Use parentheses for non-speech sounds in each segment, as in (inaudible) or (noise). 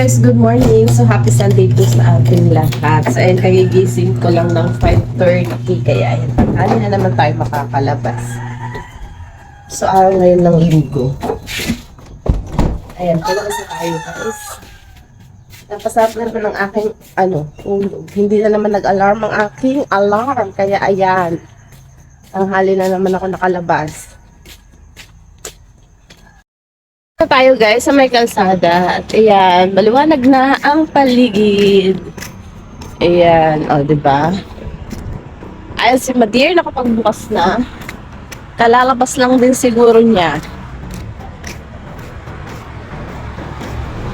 Guys, good morning. So, happy Sunday po sa ating lahat. So, ayun, kagigising ko lang ng 5.30. Kaya, ayun, tanghali na naman tayo makakalabas. So, araw ngayon ng linggo. Ayan, palabas na tayo, guys. Napasarap na naman ng aking, ano, tulog. Hindi na naman nag-alarm ang aking alarm. Kaya, ayan. Tanghali na naman ako nakalabas. Tayo guys sa may kalsada. At ayan, maliwanag na ang paligid. Ayan, o, oh, ba? Ayun si Madir nakapagbukas na. Kalalabas lang din siguro niya.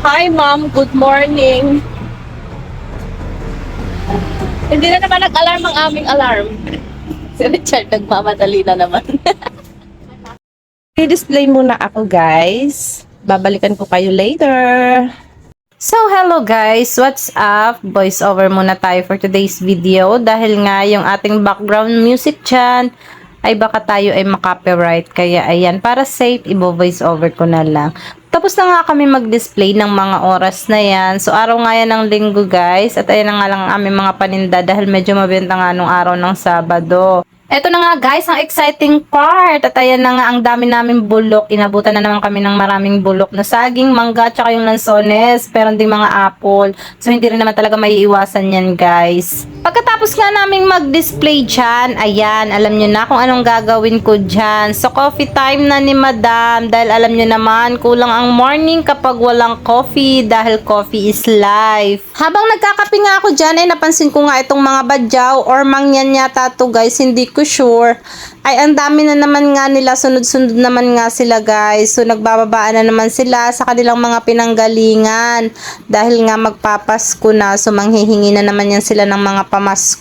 Hi ma'am, good morning. Hindi na naman nag-alarm ang aming alarm. (laughs) Si Richard nagmamadali na naman. (laughs) I-display muna ako guys. Babalikan ko kayo later. So, hello guys! What's up? Voice over muna tayo for today's video dahil nga yung ating background music dyan ay baka tayo ay makapiright. Kaya ayan, para safe, ibo-voice over ko na lang. Tapos na nga kami mag-display ng mga oras na yan. So, araw nga yan ng linggo guys. At ayan na nga lang ang aming mga paninda dahil medyo mabenta nga nung araw ng Sabado. Eto na nga guys, ang exciting part. At ayan na nga ang dami namin bulok. Inabutan na naman kami ng maraming bulok na saging, mangga, tsaka yung lansones. Pero hindi mga apple. So hindi rin naman talaga maiiwasan yan guys. Pagkatapos nga naming mag-display dyan, ayan, alam nyo na kung anong gagawin ko dyan. So coffee time na ni madam. Dahil alam nyo naman, kulang ang morning kapag walang coffee. Dahil coffee is life. Habang nagkakape nga ako dyan, ay napansin ko nga itong mga badyaw or mangyan yata to guys. Hindi ko sure. Ay, ang dami na naman nga nila. Sunod-sunod naman nga sila guys. So, nagbababaan na naman sila sa kanilang mga pinanggalingan. Dahil nga magpapasko na. So, manghihingi na naman yan sila ng mga pamasko.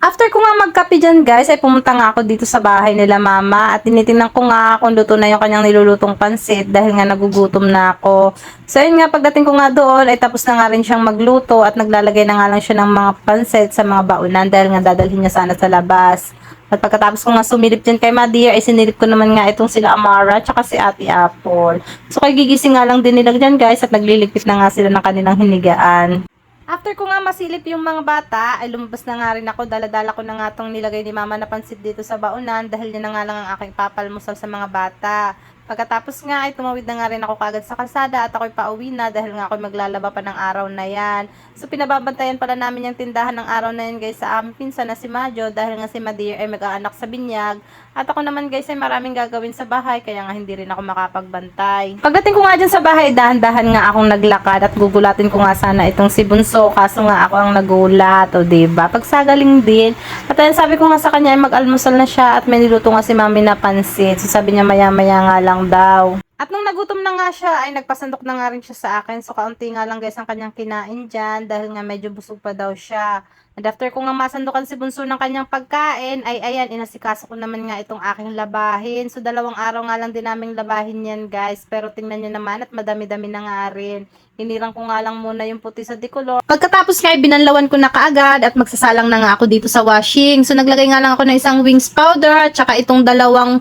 After ko nga magkape dyan guys, ay pumunta nga ako dito sa bahay nila mama. At tinitingnan ko nga kung luto na yung kanyang nilulutong pansit. Dahil nga nagugutom na ako. So, yun nga, pagdating ko nga doon, ay tapos na nga rin siyang magluto. At naglalagay na nga lang siya ng mga pansit sa mga baunan. Dahil nga dadalhin niya sana sa labas. At pagkatapos ko nga sumilip dyan kay Madia, ay sinilip ko naman nga itong sila Amara, tsaka si Ate Apple. So, kay gigising nga lang din nila dyan guys, at nagliligpit na nga sila ng kanilang hinigaan. After ko nga masilip yung mga bata, ay lumabas na nga rin ako. Daladala ko na nga itong nilagay ni Mama na pansit dito sa baunan dahil yun na nga lang ang aking papalmusal sa mga bata. Pagkatapos nga ay tumawid na nga rin ako kagad sa kalsada at ako'y pauwi na dahil nga ako'y maglalaba pa ng araw na yan. So pinababantayan pala namin yung tindahan ng araw na yan guys sa aming pinsan na si Majo dahil nga si Madir ay mag-aanak sa binyag. At ako naman guys ay maraming gagawin sa bahay kaya nga hindi rin ako makapagbantay. Pagdating ko nga dyan sa bahay, dahan-dahan nga akong naglakad at gugulatin ko nga sana itong si Bunso kaso nga ako ang nagulat o diba? Pagsagaling din. At ayun sabi ko nga sa kanya ay mag-almusal na siya at may niluto nga si mami na pansit. So sabi niya maya-maya nga lang daw. At nung nagutom na nga siya, ay nagpasandok na nga rin siya sa akin. So, kaunti nga lang guys ang kanyang kinain dyan dahil nga medyo busog pa daw siya. And after ko nga masandukan si Bunso ng kanyang pagkain, ay ayan, inasikaso ko naman nga itong aking labahin. So, dalawang araw nga lang din naming labahin yan guys. Pero tingnan nyo naman at madami-dami na nga rin. Hinirang ko nga lang muna yung puti sa decolor. Pagkatapos nga, binanlawan ko na kaagad at magsasalang na nga ako dito sa washing. So, naglagay nga lang ako ng isang wings powder at saka itong dalawang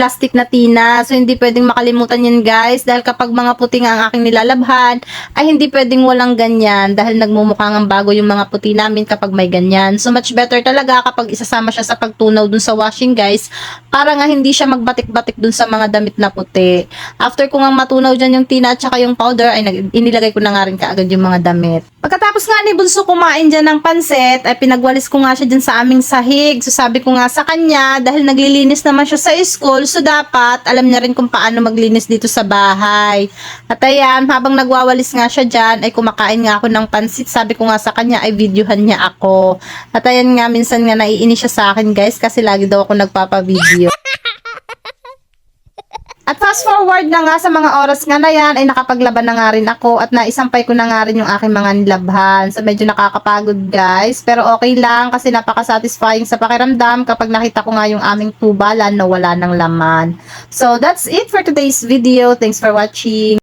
plastic na tina. So, hindi pwedeng makalimutan yan, guys. Dahil kapag mga puti nga ang aking nilalabhan, ay hindi pwedeng walang ganyan. Dahil nagmumukhang ang bago yung mga puti namin kapag may ganyan. So, much better talaga kapag isasama siya sa pagtunaw dun sa washing, guys. Para nga hindi siya magbatik-batik dun sa mga damit na puti. After ko nga matunaw dyan yung tina at saka yung powder, ay inilagay ko na nga rin kaagad yung mga damit. Pagkatapos nga ni Bunso kumain dyan ng pansit, ay pinagwalis ko nga siya dyan sa aming sahig. So, sabi ko nga sa kanya, dahil naglilinis naman siya sa school, so dapat alam niya rin kung paano maglinis dito sa bahay. At ayan, habang nagwawalis nga siya dyan, ay kumakain nga ako ng pansit. Sabi ko nga sa kanya, ay videohan niya ako. At ayan nga, minsan nga naiinis siya sa akin guys, kasi lagi daw ako nagpapavideo. At fast forward na nga sa mga oras nga na yan, ay nakapaglaban na nga rin ako at naisampay ko na nga rin yung aking mga nilabhan. So medyo nakakapagod guys, pero okay lang kasi napaka-satisfying sa pakiramdam kapag nakita ko nga yung aming tubalan na wala ng laman. So that's it for today's video. Thanks for watching.